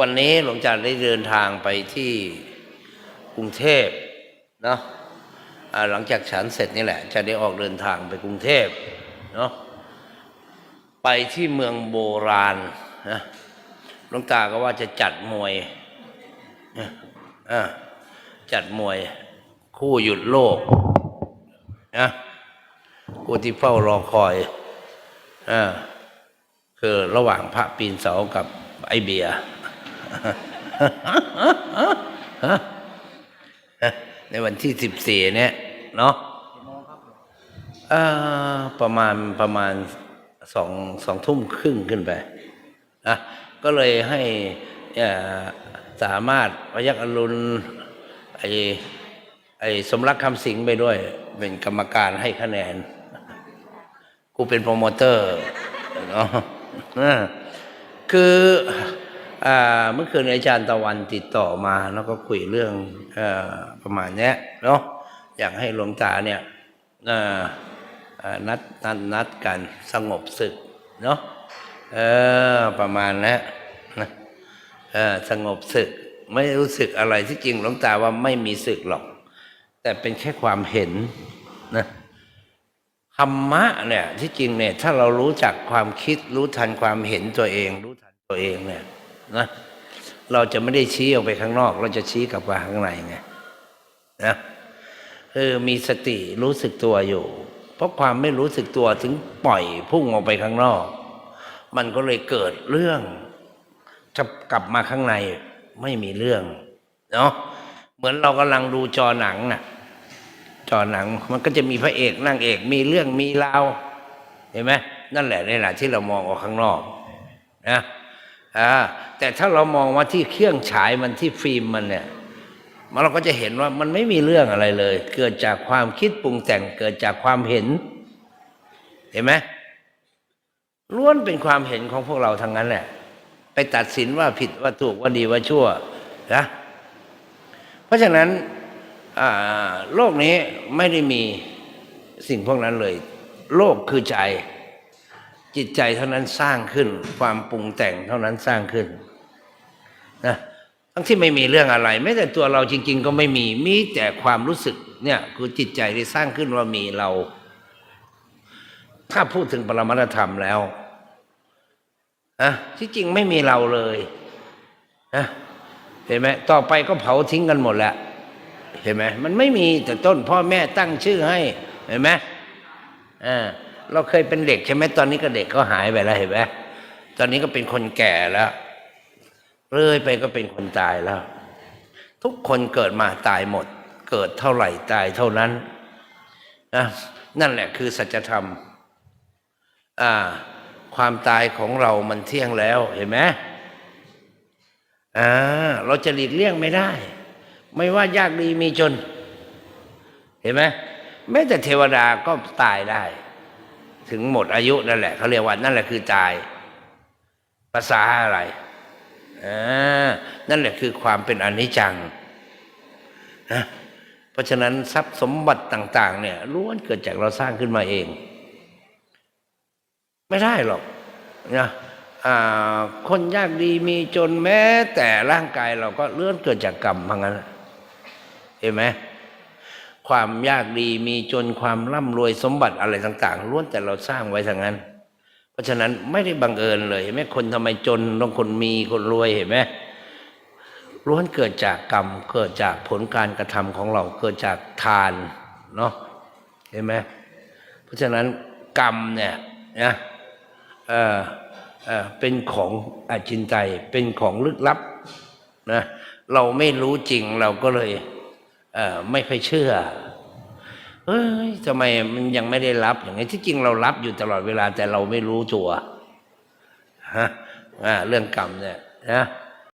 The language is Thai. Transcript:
วันนี้หลวงตาได้เดินทางไปที่กรุงเทพเนาะหลังจากฉันเสร็จนี่แหละ จะได้ออกเดินทางไปกรุงเทพเนาะไปที่เมืองโบราณนะหลวงตาก็ว่าจะจัดมวยจัดมวย คู่หยุดโลกนะกูที่เฝ้ารอคอยอ่าคือระหว่างพระปีนเสากับไอเบียร์ ในวันที่สิบสี่เนี่ย เนาะประมาณประมาณสองสองทุ่มครึ่งขึ้นไปนะก็เลยให้สามารถพยักอรุณไอไอสมรักคำสิงไปด้วย เป็นกรรมการให้คะแนน กูเป็นโปรโมเตอร์เนาะคือ เมื่อคืนอาจารย์ตะวันติดต่อมาแล้วก็คุยเรื่องอประมาณนี้เนาะอยากให้หลวงตาเนี่ยนัดนัดนัดกันสงบศึกเนาะเออประมาณนั้นะสงบศึก ไม่รู้สึกอะไรที่จริงหลวงตาว่าไม่มีศึกหรอก แต่เป็นแค่ความเห็นนะธรรมะเนี่ยที่จริงเนี่ยถ้าเรารู้จักความคิดรู้ทันความเห็นตัวเอง รู้ทันตัวเองเนี่ย นะเราจะไม่ได้ชี้ออกไปข้างนอก เราจะชี้กลับมาข้างในไงนะเออมีสติรู้สึกตัวอยู่ เพราะความไม่รู้สึกตัวถึงปล่อยพุ่งออกไปข้างนอก มันก็เลยเกิดเรื่องจะกลับมาข้างในไม่มีเรื่องเนาะเหมือนเรากำลังดูจอหนังน่ะจอหนังมันก็จะมีพระเอกนางเอกมีเรื่องมีราวเห็นไหมนั่นแหละนี่แหละที่เรามองออกข้างนอกนะ อ่าแต่ถ้าเรามองว่าที่เครื่องฉายมันที่ฟิล์มมันเนี่ยมันเราก็จะเห็นว่ามันไม่มีเรื่องอะไรเลย เกิดจากความคิดปรุงแต่งเกิดจากความเห็น เห็นไหมล้วนเป็นความเห็นของพวกเราทั้งนั้นแหละ ไปตัดสินว่าผิดว่าถูกว่าดีว่าชั่วนะเพราะฉะนั้นโลกนี้ไม่ได้มีสิ่งพวกนั้นเลย โลกคือใจ จิตใจเท่านั้นสร้างขึ้น ความปรุงแต่งเท่านั้นสร้างขึ้นนะทั้งที่ไม่มีเรื่องอะไรแม้แต่ตัวเราจริง ๆ ก็ไม่มีมีแต่ความรู้สึกเนี่ยคือจิตใจที่สร้างขึ้นว่ามีเรา ถ้าพูดถึงปรมัตธรรมแล้วนะที่จริงไม่มีเราเลยนะเห็นไหมต่อไปก็เผาทิ้งกันหมดแหละเห็นไหมมันไม่มีแต่ต้นพ่อแม่ตั้งชื่อให้ เห็นไหมอ่า เราเคยเป็นเด็กใช่ไหมตอนนี้ก็เด็กก็หายไปแล้วเห็นไหมตอนนี้ก็เป็นคนแก่แล้วเรื่อยไปก็เป็นคนตายแล้ว ทุกคนเกิดมาตายหมด เกิดเท่าไหร่ตายเท่านั้นนะนั่นแหละคือสัจธรรมอ่าความตายของเรามันเที่ยงแล้วเห็นไหมอ่าเราจะหลีกเลี่ยงไม่ได้ ไม่ว่ายากดีมีจน เห็นไหมแม้แต่เทวดาก็ตายได้ ถึงหมดอายุนั่นแหละเขาเรียกว่านั่นแหละคือตาย ภาษาอะไรนั่นแหละคือความเป็นอนิจจังนะเพราะฉะนั้นทรัพย์สมบัติต่าง ๆ เนี่ยล้วนเกิดจากเราสร้างขึ้นมาเอง ไม่ได้หรอกนะคนยากดีมีจนแม้แต่ร่างกายเราก็เลื่อนเกิดจากกรรมพังนั้นเห็นไหม ความยากดีมีจนความร่ำรวยสมบัติอะไรต่างๆล้วนแต่เราสร้างไว้ทั้งนั้น เพราะฉะนั้นไม่ได้บังเอิญเลยเห็นไหมคนทำไมจนต้องคนมีคนรวยเห็นไหมล้วนเกิดจากกรรมเกิดจากผลการกระทำของเราเกิดจากทานเนาะเห็นไหมเพราะฉะนั้นกรรมเนี่ยนะเออเออเป็นของอจินไตยเป็นของลึกลับนะเราไม่รู้จริงเราก็เลย ไม่ค่อยเชื่อเอ้ยทำไมมันยังไม่ได้รับอย่างนี้ที่จริงเรารับอยู่ตลอดเวลาแต่เราไม่รู้ตัวฮะอ่าเรื่องกรรมเนี่ยนะ